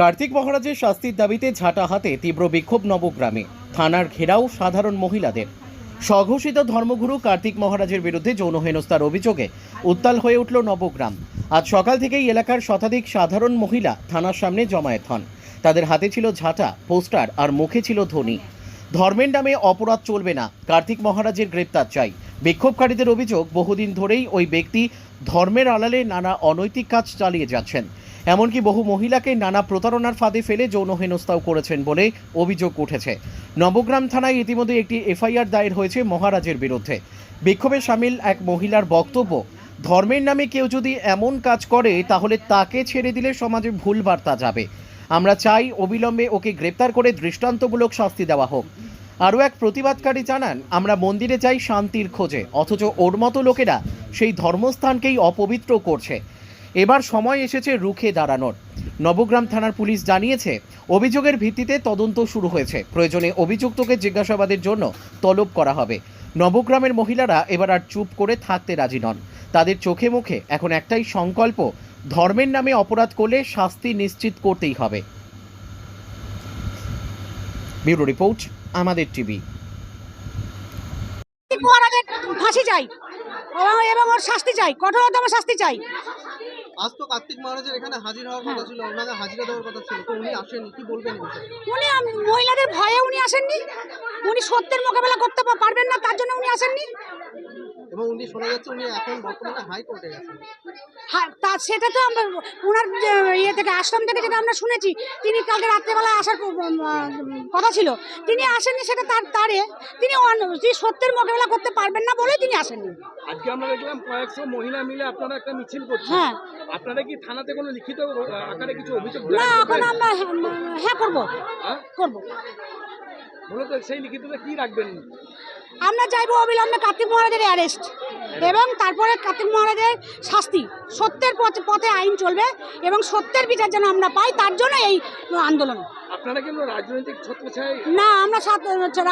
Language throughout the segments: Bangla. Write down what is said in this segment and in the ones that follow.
কার্তিক মহারাজের শাস্তির দাবিতে ঝাঁটা হাতে তীব্র বিক্ষোভ নবগ্রামে। থানার ঘেরাও সাধারণ মহিলাদের। স্বঘোষিত ধর্মগুরু কার্তিক মহারাজের বিরুদ্ধে যৌন হেনস্থার অভিযোগে উত্তাল হয়ে উঠল নবগ্রাম। আজ সকাল থেকেই এলাকার শতাধিক সাধারণ মহিলা থানার সামনে জমায়েত হন। তাদের হাতে ছিল ঝাঁটা, পোস্টার আর মুখে ছিল ধ্বনি। ধর্মের নামে অপরাধ চলবে না, কার্তিক মহারাজের গ্রেপ্তার চাই। বিক্ষোভকারীদের অভিযোগ, বহুদিন ধরেই ওই ব্যক্তি ধর্মের আড়ালে নানা অনৈতিক কাজ চালিয়ে যাচ্ছেন। এমনকি বহু মহিলাকে নানা প্রতারণার ফাঁদে ফেলে যৌন হেনস্থাও করেছেন বলে অভিযোগ উঠেছে। নবগ্রাম থানায় ইতিমধ্যে একটি এফআইআর দায়ের হয়েছে মহারাজের বিরুদ্ধে। বিক্ষোভে সামিল এক মহিলার বক্তব্য, ধর্মের নামে কেউ যদি এমন কাজ করে, তাহলে তাকে ছেড়ে দিলে সমাজে ভুল বার্তা যাবে। আমরা চাই অবিলম্বে ওকে গ্রেপ্তার করে দৃষ্টান্তমূলক শাস্তি দেওয়া হোক। আরও এক প্রতিবাদকারী জানান, আমরা মন্দিরে চাই শান্তির খোঁজে, অথচ ওর মতো লোকেরা সেই ধর্মস্থানকেই অপবিত্র করছে। এবার সময় এসেছে রুখে দাঁড়ানোর। নবগ্রাম থানার পুলিশ জানিয়েছে, অভিযোগের ভিত্তিতে তদন্ত শুরু হয়েছে। প্রয়োজনে অভিযুক্তকে জিজ্ঞাসাবাদের জন্য তলব করা হবে। নবগ্রামের মহিলারা এবার আর চুপ করে থাকতে রাজি নন। তাদের চোখে মুখে এখন একটাই সংকল্প, ধর্মের নামে অপরাধ করলে শাস্তি নিশ্চিত করতেই হবে। ব্যুরো রিপোর্ট, আমাদের টিভি। ফাঁসি চাই। এবং ওর শাস্তি চাই। কঠোরতম শাস্তি চাই। আজ তো কার্তিক মহারাজের এখানে হাজির হওয়ার কথা ছিল ওনাকে হাজিরা দেওয়ার কথা ছিল। তো উনি আসেননি কি বলবেন? উনি মহিলাদের ভয়ে উনি আসেননি। উনি সত্যের মোকাবেলা করতে পারবেন না তার জন্য উনি আসেননি। এবং উনি শোনা যাচ্ছে উনি এখন বর্তমানে হাইকোর্টে গেছেন হ্যাঁ তা সেটা তো আমরা ওনার ইয়ে থেকে আশ্রম থেকে যেটা আমরা শুনেছি তিনি কালকে রাত্রেবেলা আসার কথা ছিল। তিনি আসেননি সেটা তার তারে। তিনি অন- তিনি সত্যের মোকাবেলা করতে পারবেন না বলেই তিনি আসেননি। আজকে আমরা দেখলাম কয়েকশো মহিলা মিলে আপনারা একটা মিছিল করছেন। হ্যাঁ। আপনারা কি থানাতে কোনো লিখিত আকারে কিছু অভিযোগ না এখন আমরা হ্যাঁ- হ্যাঁ করব। হ্যাঁ? করব। মূলত সেই কি রাখবেন? আমরা চাইব অবিলম্বে কার্তিক মহারাজের অ্যারেস্ট এবং তারপরে কার্তিক মহারাজের শাস্তি। সত্যের পথে পথে আইন চলবে এবং সত্যের বিচার যেন আমরা পাই তার জন্য এই আন্দোলন। আপনারা কিন্তু রাজনৈতিক ছত্রছায় না আমরা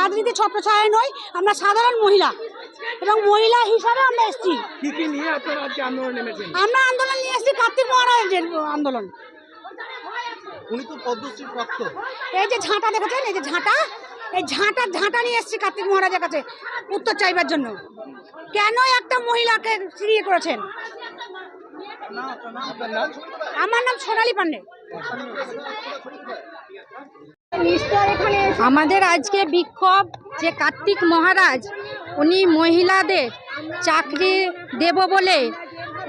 রাজনীতি ছত্রছায় নই আমরা সাধারণ মহিলা এবং মহিলা হিসাবে আমরা এসেছি। কি কি নিয়ে আপনারা আজকে আন্দোলনে নেমেছেন? আমরা আন্দোলন নিয়ে এসেছি কার্তিক মহারাজের আন্দোলন। উনি তো পদ্মশ্রী প্রাপ্ত এই যে ঝাঁটা দেখেছেন? এই যে ঝাঁটা এই ঝাঁটা ঝাঁটা নিয়ে এসেছি কার্তিক মহারাজের কাছে উত্তর চাইবার জন্য। কেন একটা মহিলাকে ফিরিয়ে করেছেন? আমার নাম সোনালী পান্ডে। আমাদের আজকে বিক্ষোভ যে কার্তিক মহারাজ উনি মহিলাদের চাকরি দেব বলে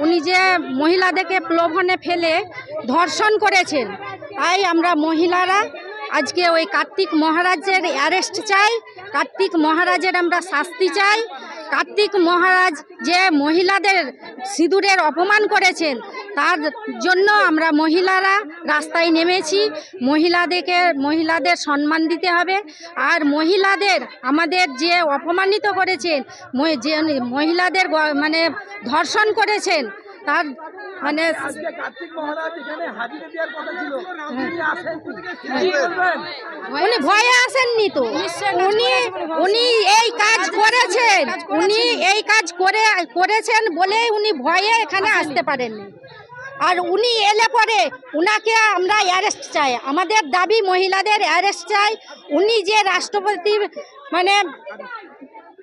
উনি যে মহিলাদেরকে প্রলোভনে ফেলে ধর্ষণ করেছেন তাই আমরা মহিলারা আজকে ওই কার্তিক মহারাজের অ্যারেস্ট চাই, কার্তিক মহারাজের আমরা শাস্তি চাই, কার্তিক মহারাজ যে মহিলাদের সিঁদুরের অপমান করেছেন, তার জন্য আমরা মহিলারা রাস্তায় নেমেছি, মহিলাদেরকে, মহিলাদের সম্মান দিতে হবে, আর মহিলাদের আমাদের যে অপমানিত করেছেন যে মহিলাদের মানে ধর্ষণ করেছেন, তার মানে আজকে কার্তিক মহারাজ এখানে হাজিরা দেওয়ার কথা ছিল। তিনি আসেননি। উনি ভয়ে আসেননি তো। উনি উনি এই কাজ করেছেন। উনি এই কাজ করে করেছেন বলেই উনি ভয়ে এখানে আসতে পারেননি। আর উনি এলে পরে উনাকে আমরা অ্যারেস্ট চাই। আমাদের দাবি মহিলাদের অ্যারেস্ট চাই। উনি যে রাষ্ট্রপতি মানে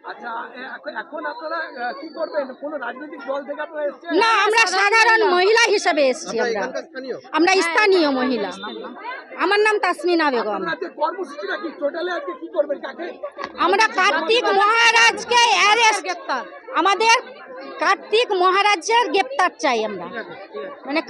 আচ্ছা এখন- এখন আপনারা কি করবেন? কোনো রাজনৈতিক দল থেকে আপনারা এসেছেন? না আমরা সাধারণ মহিলা হিসেবে এসেছি আমরা আমরা। স্থানীয়। মহিলা। আমার নাম তাসমিনা বেগম। কর্মসূচিটা কি? টোটালে আজকে কি করবেন কাকে? আমরা কার্তিক মহারাজকে অ্যারেস্ট আমাদের কার্তিক মহারাজের গ্রেপ্তার চাই আমরা। মানে